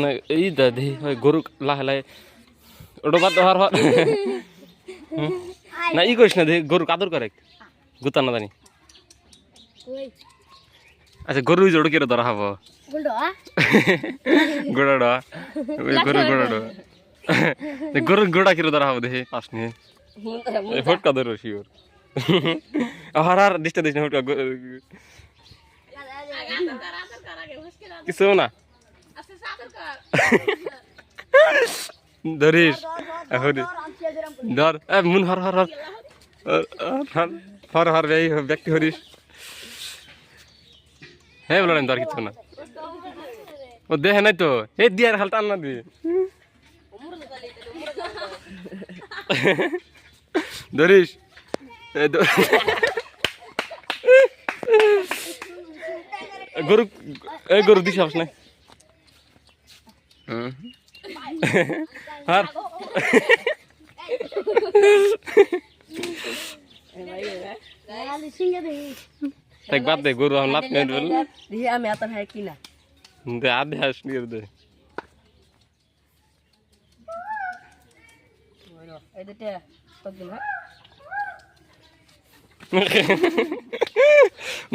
না এই দা হয় গরু লাহে লাহে। ওটা বাদ হওয়ার হওয়ার না ই করিস না গরু কাদর করে। গুতা না জানি আচ্ছা গরু জোড় কেটে ধরা হব। ওই গরু গোড়াটা গরু গোড়া কিরো ধরা হব দেখি পাশ নিয়ে ফটকা ধরো শিওর। আর আর দিস না ফটকা কিছু না? ধরিস এখন ধর মুন হর হর হর। হর হর এই ব্যক্তি হরিস হ্যাঁ বলো না ধর কিছু না। ও দেখে নাই তো। এই দিয়ার হালটা আন্না দি। ধরিস। গরু এই গরু দিস না বাদ দে গরু এখন লাভ নেই বল দেখি আমি এত ভাই কিনা দে হাস নিয়ে হ্যাঁ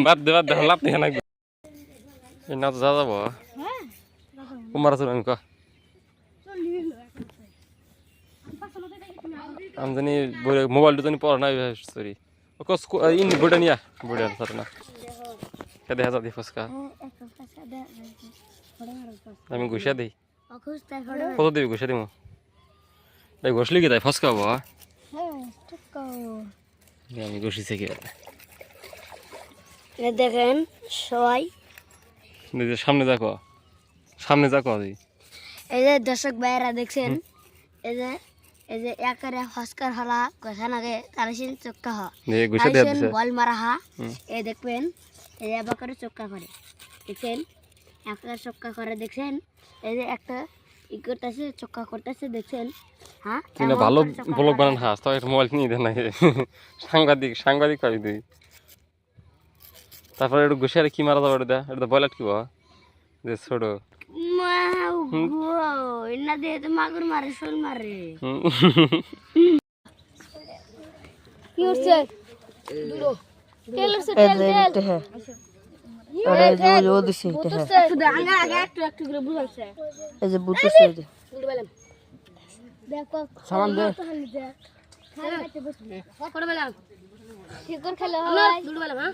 বাদ দে বাদ দে লাভ নেই না এই যা যাব কুমার আছে আমি ক আমি জানি মোবাইলটা জানি পড়া নাই সরি ইন বড় নিয়া বড় স্যার না কে দেখা যাবে ফসকা আমি ঘুষিয়া দিই কত দিবি ঘুষিয়া দিমু তাই ঘষলি কি তাই ফসকাবো আমি ঘুষিছে কি দেখেন সবাই সামনে দেখো সামনে দেখো। দি এই যে দর্শক ভাইয়েরা দেখছেন এই যে এই যে একারে হস্কার হলা কথা নাগে তারাসিন চক্কা হ। বল মারা হা। এই দেখবেন এই যে আবার করে চক্কা করে। দেখছেন? একটা চক্কা করে দেখছেন? এই যে একটা ই করতেছে চক্কা করতেছে দেখছেন? হ্যাঁ? ভালো করে চক্কা ব্লগ বানান হাস তো একটা মোবাইল নিয়ে দেন না সাংবাদিক সাংবাদিক পাবি তুই। তারপরে একটু কি মারা যাবে এটা এটা বয়লাট কি বা যে ছোট। ইনা দিয়ে তো মাগুর মারে শোল মারে। কি হচ্ছে তেল হচ্ছে তেল তেল হ্যাঁ আরে যে ও দিছে এটা হ্যাঁ শুধু আগে আগে একটু একটু করে বুঝাচ্ছে এই যে বুঝতেছে এই যে দেখো সামান দে করে বেলাম ঠিক করে খেলে হয় দুটো বেলাম হ্যাঁ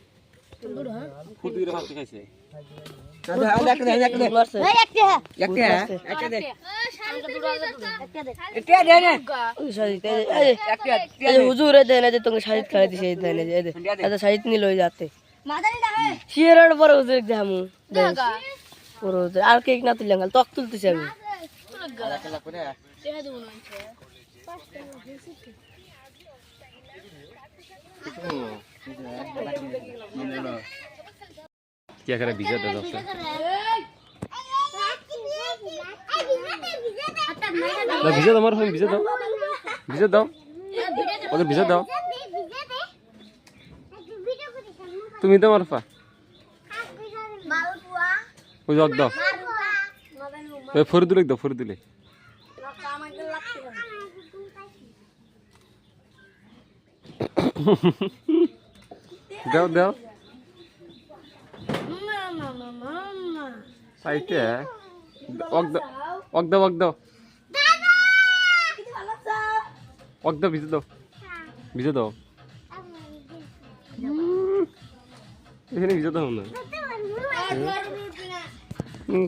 খাইছে হ্যাঁ? একটা একটা দে সাজিতের মিহিদার একটা দে একটা দে না ওই সাজিত এই যে- এই যে একটা এই যে হুজুর এ দেন এই যে তোকে সাজিত খাই দিছে এই দেন এই যে এই যে এই যে সাজিত নি লই যাতে মাদারি না হে শিয়ের বড় হুজুর দেখামু দেখা আর কেক না তুললাম তক তুলতেছি আমি। টেহা কি করে ভিজা দে দছ না ভিজা দাও আমার ফোন ভিজা দাও ভিজা দাও ওকে ভিজা দাও তুমি দাও মারফা ওই জগ দাও ওই ফরি দিলে দাও ফরি দিলে দাও দাও। সাইটে দাও অক দাও অক দাও। দাও ভিজে দাও। ভিজে দাও। এখানে ভিজে দাও না। হুম।